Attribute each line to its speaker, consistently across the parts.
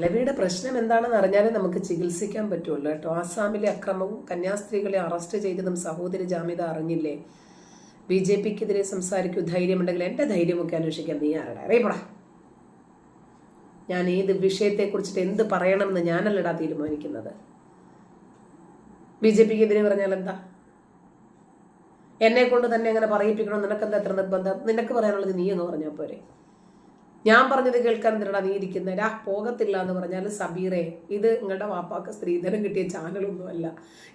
Speaker 1: അലവിയുടെ പ്രശ്നം എന്താണെന്ന് അറിഞ്ഞാലേ നമുക്ക് ചികിത്സിക്കാൻ പറ്റുള്ളൂ കേട്ടോ. ആസാമിലെ അക്രമവും കന്യാസ്ത്രീകളെ അറസ്റ്റ് ചെയ്തതും സഹോദരി ജാമ്യത അറിഞ്ഞില്ലേ? ബി ജെ പിക്കെതിരെ സംസാരിക്കൂ ധൈര്യമുണ്ടെങ്കിൽ എന്റെ ധൈര്യമൊക്കെ അന്വേഷിക്കാൻ നീ ആരുടെ? അറിയപ്പെടാ ഞാൻ ഏത് വിഷയത്തെക്കുറിച്ചിട്ട് എന്ത് പറയണമെന്ന് ഞാനല്ലടാ തീരുമാനിക്കുന്നത്. ബി ജെ പിക്കെതിരെ പറഞ്ഞാൽ എന്താ? എന്നെ കൊണ്ട് തന്നെ അങ്ങനെ പറയിപ്പിക്കണം? നിനക്കെന്താ എത്ര നിർബന്ധം? നിനക്ക് പറയാനുള്ളത് നീ എന്ന് പറഞ്ഞാൽ പോരെ. ഞാൻ പറഞ്ഞത് കേൾക്കാൻ എന്തിനാണ് നീ ഇരിക്കുന്നത് രാ പോകത്തില്ല എന്ന് പറഞ്ഞാൽ സബീറെ ഇത് നിങ്ങളുടെ വാപ്പാക്ക് സ്ത്രീധനം കിട്ടിയ ചാനലൊന്നുമല്ല.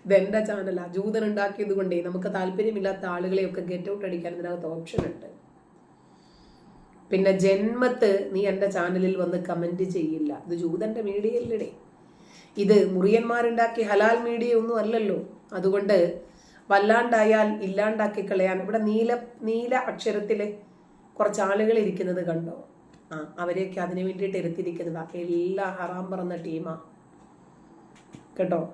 Speaker 1: ഇത് എന്റെ ചാനലാ. ജൂതൻ ഉണ്ടാക്കിയത് കൊണ്ടേ നമുക്ക് താല്പര്യമില്ലാത്ത ആളുകളെയൊക്കെ ഗെറ്റ് ഔട്ട് അടിക്കാൻ ഇതിനകത്ത് ഓപ്ഷൻ ഉണ്ട്. പിന്നെ ജന്മത്ത് നീ എന്റെ ചാനലിൽ വന്ന് കമന്റ് ചെയ്യില്ല. ഇത് ജൂതന്റെ മീഡിയയിലിടെ ഇത് മുറിയന്മാരുണ്ടാക്കിയ ഹലാൽ മീഡിയ ഒന്നും അല്ലല്ലോ. അതുകൊണ്ട് വല്ലാണ്ടായാൽ ഇല്ലാണ്ടാക്കി കളയാൻ. ഇവിടെ നീല നീല അക്ഷരത്തിൽ കുറച്ച് ആളുകൾ ഇരിക്കുന്നത് കണ്ടോ? അവരെയൊക്കെ അതിനു വേണ്ടിയിട്ട് ഇരുത്തിയിരിക്കുന്നതാ എല്ലാ ഹറാം പറഞ്ഞ ടീമാ. കേട്ടോ?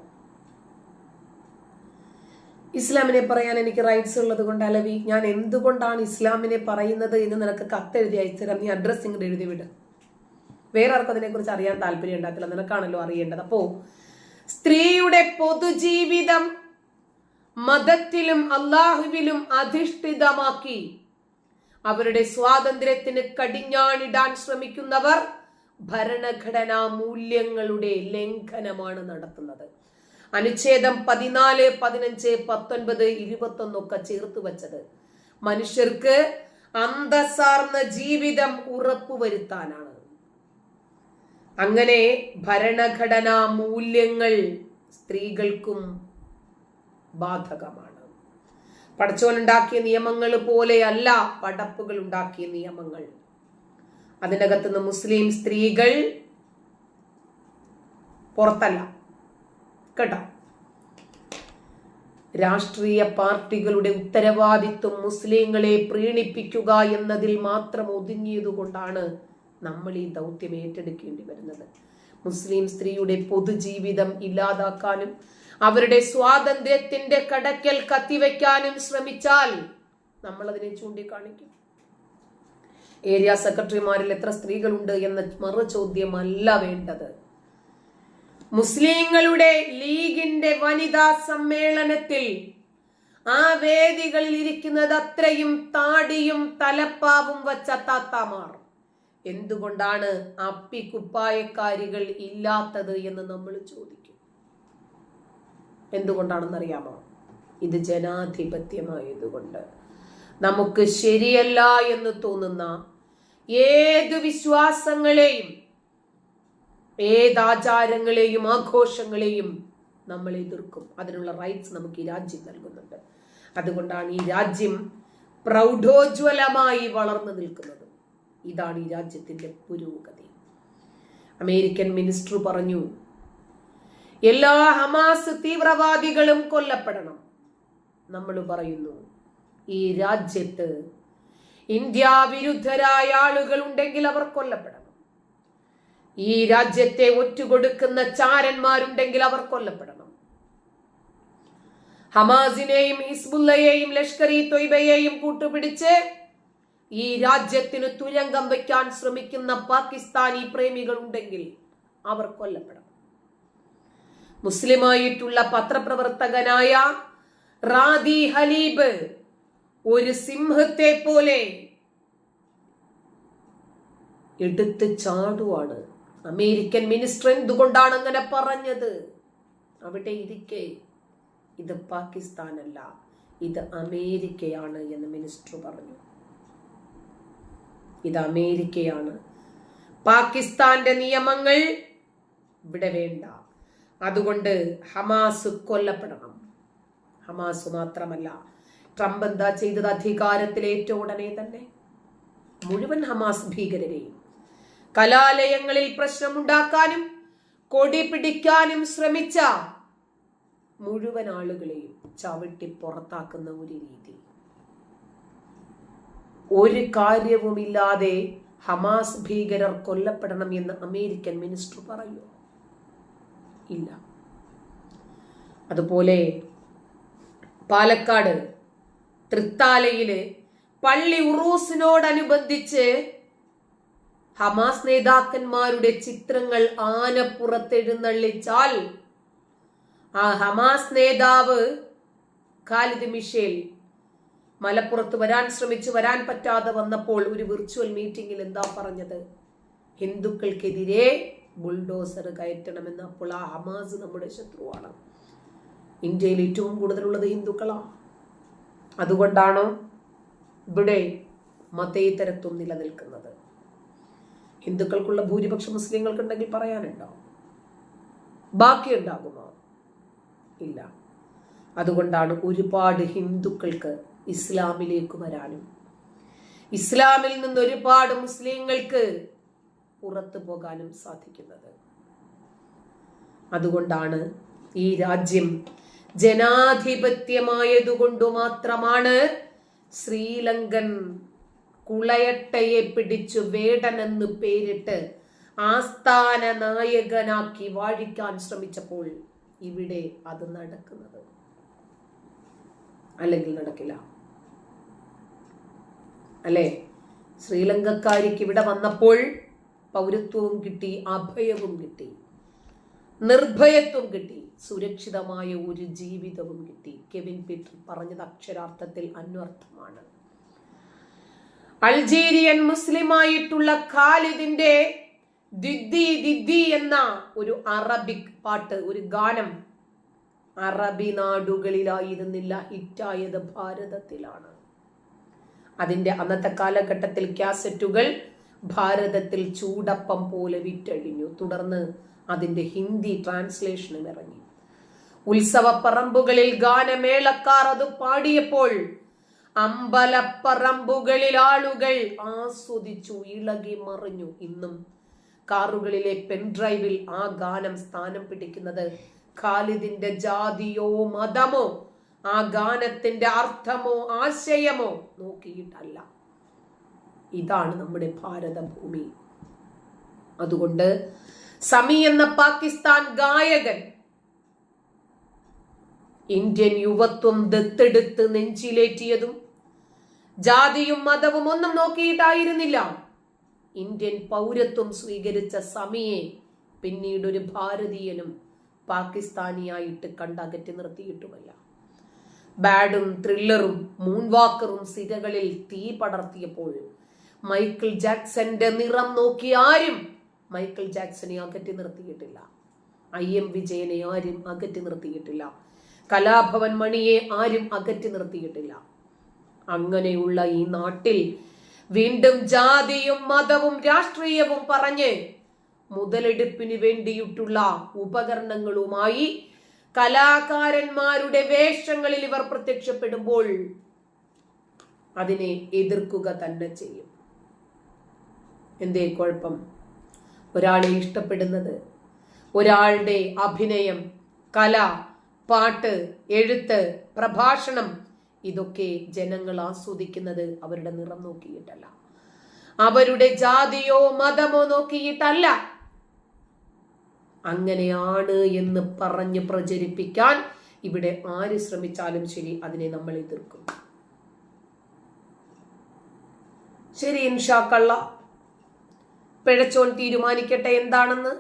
Speaker 1: ഇസ്ലാമിനെ പറയാൻ എനിക്ക് റൈറ്റ്സ് ഉള്ളത് കൊണ്ട് അലവി ഞാൻ എന്തുകൊണ്ടാണ് ഇസ്ലാമിനെ പറയുന്നത് എന്ന് നിനക്ക് കത്തെഴുതി അയച്ചുതരാം. നീ അഡ്രസ് ഇങ്ങോട്ട് എഴുതി വിട്. വേറെ ആർക്കും അതിനെക്കുറിച്ച് അറിയാൻ താല്പര്യം ഉണ്ടാക്കില്ല നിനക്കാണല്ലോ അറിയേണ്ടത്. അപ്പോ സ്ത്രീയുടെ പൊതുജീവിതം മതത്തിലും അള്ളാഹുവിലും അധിഷ്ഠിതമാക്കി. അവരുടെ സ്വാതന്ത്ര്യത്തിന് കടിഞ്ഞാണിടാൻ ശ്രമിക്കുന്നവർ ഭരണഘടനാ മൂല്യങ്ങളുടെ ലംഘനമാണ് നടത്തുന്നത്. അനുച്ഛേദം പതിനാല് പതിനഞ്ച് പത്തൊൻപത് ഇരുപത്തൊന്നൊക്കെ ചേർത്ത് വച്ചത്. മനുഷ്യർക്ക് അന്തസാർന്ന ജീവിതം ഉറപ്പുവരുത്താനാണ്. അങ്ങനെ ഭരണഘടനാ മൂല്യങ്ങൾ സ്ത്രീകൾക്കും ബാധകമാണ്. പടച്ചോനുണ്ടാക്കിയ നിയമങ്ങൾ പോലെയല്ല പടപ്പുകൾ ഉണ്ടാക്കിയ നിയമങ്ങൾ. അതിനകത്തുനിന്ന് മുസ്ലിം സ്ത്രീകൾ പുറത്തല്ല. കേട്ടോ? രാഷ്ട്രീയ പാർട്ടികളുടെ ഉത്തരവാദിത്വം മുസ്ലിങ്ങളെ പ്രീണിപ്പിക്കുക എന്നതിൽ മാത്രം ഒതുങ്ങിയതുകൊണ്ടാണ് നമ്മൾ ഈ ദൗത്യം ഏറ്റെടുക്കേണ്ടി വരുന്നത്. മുസ്ലിം സ്ത്രീയുടെ പൊതുജീവിതം ഇല്ലാതാക്കാനും അവരുടെ സ്വാതന്ത്ര്യത്തിന്റെ കടക്കൽ കത്തിവെക്കാനും ശ്രമിച്ചാൽ നമ്മൾ അതിനെ ചൂണ്ടിക്കാണിക്കും. ഏരിയ സെക്രട്ടറിമാരിൽ എത്ര സ്ത്രീകളുണ്ട് എന്ന മറു ചോദ്യമല്ല വേണ്ടത്. മുസ്ലിങ്ങളുടെ ലീഗിന്റെ വനിതാ സമ്മേളനത്തിൽ ആ വേദികളിൽ ഇരിക്കുന്നത് അത്രയും താടിയും തലപ്പാവും വച്ച താത്താമാർ. എന്തുകൊണ്ടാണ് അപ്പിക്കുപ്പായക്കാരികൾ ഇല്ലാത്തത് എന്ന് നമ്മൾ ചോദിക്കും. എന്തുകൊണ്ടാണെന്നറിയാമോ? ഇത് ജനാധിപത്യമായതുകൊണ്ട്. നമുക്ക് ശരിയല്ല എന്ന് തോന്നുന്ന ഏത് വിശ്വാസങ്ങളെയും ഏതാചാരങ്ങളെയും ആഘോഷങ്ങളെയും നമ്മൾ എതിർക്കും. അതിനുള്ള റൈറ്റ്സ് നമുക്ക് ഈ രാജ്യം നൽകുന്നുണ്ട്. അതുകൊണ്ടാണ് ഈ രാജ്യം പ്രൗഢോജ്വലമായി വളർന്നു നിൽക്കുന്നത്. ഇതാണ് ഈ രാജ്യത്തിന്റെ പുരോഗതി. അമേരിക്കൻ മിനിസ്റ്റർ പറഞ്ഞു എല്ലാ ഹമാസ് തീവ്രവാദികളും കൊല്ലപ്പെടണം. നമ്മൾ പറയുന്നു ഈ രാജ്യത്ത് ഇന്ത്യ വിരുദ്ധരായ ആളുകൾ ഉണ്ടെങ്കിൽ അവർ കൊല്ലപ്പെടണം. ഈ രാജ്യത്തെ ഒറ്റുകൊടുക്കുന്ന ചാരന്മാരുണ്ടെങ്കിൽ അവർ കൊല്ലപ്പെടണം. ഹമാസിനെയും ഹിസ്ബുല്ലയെയും ലഷ്കർ ഇ തൊയ്ബയെയും കൂട്ടുപിടിച്ച് ഈ രാജ്യത്തിന് തുരങ്കം വയ്ക്കാൻ ശ്രമിക്കുന്ന പാകിസ്ഥാനി പ്രേമികൾ ഉണ്ടെങ്കിൽ അവർ കൊല്ലപ്പെടണം. മുസ്ലിമായിട്ടുള്ള പത്രപ്രവർത്തകനായ റാദി ഹലീബ് ഒരു സിംഹത്തെ പോലെ എടുത്ത് ചാടുവാണ്. അമേരിക്കൻ മിനിസ്റ്റർ എന്തുകൊണ്ടാണ് അങ്ങനെ പറഞ്ഞത്? അവിടെ ഇരിക്കെ. ഇത് പാകിസ്ഥാനല്ല ഇത് അമേരിക്കയാണ് എന്ന് മിനിസ്റ്റർ പറഞ്ഞു. ഇത് അമേരിക്കയാണ്. പാകിസ്ഥാന്റെ നിയമങ്ങൾ ഇവിടെ വേണ്ട. അതുകൊണ്ട് ഹമാസ് കൊല്ലപ്പെടണം. ഹമാസ് മാത്രമല്ല ട്രംപ് എന്താ ചെയ്തത് അധികാരത്തിലേറ്റ ഉടനെ തന്നെ? മുഴുവൻ ഹമാസ് ഭീകരരെയും. കലാലയങ്ങളിൽ പ്രശ്നമുണ്ടാക്കാനും കൊടി പിടിക്കാനും ശ്രമിച്ച മുഴുവൻ ആളുകളെയും ചവിട്ടി പുറത്താക്കുന്ന ഒരു രീതി. ഒരു കാര്യവുമില്ലാതെ ഹമാസ് ഭീകരർ കൊല്ലപ്പെടണം എന്ന് അമേരിക്കൻ മിനിസ്റ്റർ പറയൂ ഇല്ല. അതുപോലെ പാലക്കാട് തൃത്താലയിൽ പള്ളി ഉറൂസിനോടനുബന്ധിച്ച് ഹമാസ് നേതാക്കന്മാരുടെ ചിത്രങ്ങൾ ആനപ്പുറത്തെഴുന്നള്ളിച്ചാൽ ആ ഹമാസ് നേതാവ് ഖാലിദ് മിഷേൽ മലപ്പുറത്ത് വരാൻ ശ്രമിച്ചു വരാൻ പറ്റാതെ വന്നപ്പോൾ ഒരു വിർച്വൽ മീറ്റിംഗിൽ എന്താ പറഞ്ഞത്? ഹിന്ദുക്കൾക്കെതിരെ ബുൾഡോസർ കയറ്റണമെന്ന് അപ്പോൾ ആ ഹമാസ് നമ്മുടെ ശത്രുവാണ്. ഇന്ത്യയിൽ ഏറ്റവും കൂടുതലുള്ളത് ഹിന്ദുക്കളാണ്. അതുകൊണ്ടാണ് ഇവിടെ മതേതരത്വം നിലനിൽക്കുന്നത്. ഹിന്ദുക്കൾക്കുള്ള ഭൂരിപക്ഷം മുസ്ലിങ്ങൾക്കുണ്ടെങ്കിൽ പറയാനുണ്ടോ? ബാക്കി ഉണ്ടാകുമോ ഇല്ല. അതുകൊണ്ടാണ് ഒരുപാട് ഹിന്ദുക്കൾക്ക് ഇസ്ലാമിലേക്ക് വരാനും ഇസ്ലാമിൽ നിന്ന് ഒരുപാട് മുസ്ലിങ്ങൾക്ക് പുറത്തു പോകാനും സാധിക്കുന്നത്. അതുകൊണ്ടാണ് ഈ രാജ്യം ജനാധിപത്യമായതുകൊണ്ടു മാത്രമാണ് ശ്രീലങ്കൻ കുളയട്ടയെ പിടിച്ചു വേടനെന്ന് പേരിട്ട് ആസ്ഥാന നായകനാക്കി വാഴിക്കാൻ ശ്രമിച്ചപ്പോൾ ഇവിടെ അത് നടക്കുന്നത്. അല്ലെങ്കിൽ നടക്കില്ല. അല്ലേ? ശ്രീലങ്കക്കാരിക്ക് ഇവിടെ വന്നപ്പോൾ പൗരത്വവും കിട്ടി അഭയവും കിട്ടി. നിർഭയത്വം കിട്ടി സുരക്ഷിതമായ ഒരു ജീവിതവും കിട്ടി. കെവിൻ പീറ്റർ പറഞ്ഞത് അക്ഷരാർത്ഥത്തിൽ അന്വർത്ഥമാണ്. അൾജീരിയൻ മുസ്ലിമായിട്ടുള്ള ഖാലിദിന്റെ ദിദ്ദി ദിദ്ദി എന്ന ഒരു അറബിക് പാട്ട് ഒരു ഗാനം അറബി നാടുകളിലായിരുന്നില്ല ഹിറ്റായത് ഭാരതത്തിലാണ്. അതിന്റെ അന്നത്തെ കാലഘട്ടത്തിൽ കാസറ്റുകൾ ഭാരതത്തിൽ ചൂടപ്പം പോലെ വിറ്റഴിഞ്ഞു. തുടർന്ന് അതിന്റെ ഹിന്ദി ട്രാൻസ്ലേഷനും ഇറങ്ങി. ഉത്സവപ്പറമ്പുകളിൽ ഗാനമേളക്കാർ അത് പാടിയപ്പോൾ അമ്പലപ്പറമ്പുകളിൽ ആളുകൾ ആസ്വദിച്ചു ഇളകി മറിഞ്ഞു. ഇന്നും കാറുകളിലെ പെൻഡ്രൈവിൽ ആ ഗാനം സ്ഥാനം പിടിക്കുന്നത് ഖാലിദിന്റെ ജാതിയോ മതമോ ആ ഗാനത്തിന്റെ അർത്ഥമോ ആശയമോ നോക്കിയിട്ടല്ല. ഇതാണ് നമ്മുടെ ഭാരതഭൂമി. അതുകൊണ്ട് സമി എന്ന പാകിസ്ഥാൻ ഗായകൻ ഇന്ത്യൻ യുവത്വം ദത്തെടുത്ത് നെഞ്ചിലേറ്റിയതും ജാതിയും മതവും ഒന്നും നോക്കിയിട്ടായിരുന്നില്ല. ഇന്ത്യൻ പൗരത്വം സ്വീകരിച്ച സമിയെ പിന്നീട് ഒരു ഭാരതീയനും പാകിസ്ഥാനിയായിട്ട് കണ്ടകറ്റി നിർത്തിയിട്ടുമല്ല. ബാഡും ത്രില്ലറും മൂൺവാക്കറും സിരകളിൽ തീ പടർത്തിയപ്പോൾ മൈക്കിൾ ജാക്സന്റെ നിറം നോക്കി ആരും മൈക്കിൾ ജാക്സനെ അകറ്റി നിർത്തിയിട്ടില്ല. ഐ എം വിജയനെ ആരും അകറ്റി നിർത്തിയിട്ടില്ല. കലാഭവൻ മണിയെ ആരും അകറ്റി നിർത്തിയിട്ടില്ല. അങ്ങനെയുള്ള ഈ നാട്ടിൽ വീണ്ടും ജാതിയും മതവും രാഷ്ട്രീയവും പറഞ്ഞ് മുതലെടുപ്പിന് വേണ്ടിയിട്ടുള്ള ഉപകരണങ്ങളുമായി കലാകാരന്മാരുടെ വേഷങ്ങളിൽ ഇവർ പ്രത്യക്ഷപ്പെടുമ്പോൾ അതിനെ എതിർക്കുക തന്നെ ചെയ്യും. എന്തേ കുഴപ്പം? ഒരാളെ ഇഷ്ടപ്പെടുന്നത് ഒരാളുടെ അഭിനയം കല പാട്ട് എഴുത്ത് പ്രഭാഷണം ഇതൊക്കെ ജനങ്ങൾ ആസ്വദിക്കുന്നത് അവരുടെ നിറം നോക്കിയിട്ടല്ല. അവരുടെ ജാതിയോ മതമോ നോക്കിയിട്ടല്ല. അങ്ങനെയാണ് എന്ന് പറഞ്ഞ് പ്രചരിപ്പിക്കാൻ ഇവിടെ ആര് ശ്രമിച്ചാലും ശരി അതിനെ നമ്മൾ എതിർക്കും. ശരി ഇൻഷാക്കള്ള പിഴച്ചോൻ തീരുമാനിക്കട്ടെ എന്താണെന്ന്?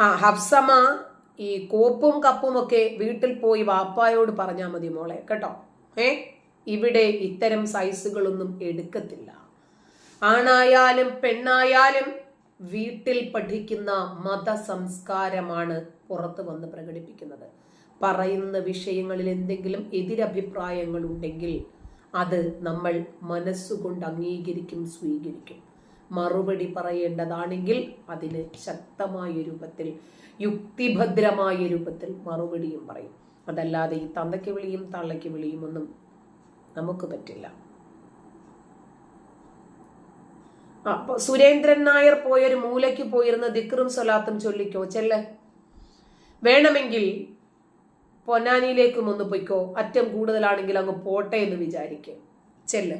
Speaker 1: ആ ഹഫ്സമ്മ ഈ കോപ്പും കപ്പും ഒക്കെ വീട്ടിൽ പോയി വാപ്പായോട് പറഞ്ഞാൽ മതി മോളെ കേട്ടോ? ഏ? ഇവിടെ ഇത്തരം സൈസുകളൊന്നും എടുക്കത്തില്ല. ആണായാലും പെണ്ണായാലും വീട്ടിൽ പഠിക്കുന്ന മത സംസ്കാരമാണ് പുറത്തു വന്ന് പ്രകടിപ്പിക്കുന്നത്. പറയുന്ന വിഷയങ്ങളിൽ എന്തെങ്കിലും എതിരഭിപ്രായങ്ങൾ ഉണ്ടെങ്കിൽ അത് നമ്മൾ മനസ്സുകൊണ്ട് അംഗീകരിക്കും സ്വീകരിക്കും. മറുപടി പറയേണ്ടതാണെങ്കിൽ അതിന് ശക്തമായ രൂപത്തിൽ യുക്തിഭദ്രമായ രൂപത്തിൽ മറുപടിയും പറയും. അതല്ലാതെ ഈ തന്തയ്ക്ക് വിളിയും തള്ളയ്ക്ക് വിളിയും ഒന്നും നമുക്ക് പറ്റില്ല. അപ്പൊ സുരേന്ദ്രൻ നായർ പോയൊരു മൂലയ്ക്ക് പോയിരുന്ന ദിക്റും സ്വലാത്തും ചൊല്ലിക്കോ ചെല്ല്. വേണമെങ്കിൽ പൊന്നാനിയിലേക്കും ഒന്ന് പൊയ്ക്കോ. അറ്റം കൂടുതലാണെങ്കിൽ അങ്ങ് പോട്ടെ എന്ന് വിചാരിക്കും. ചെല്ല്.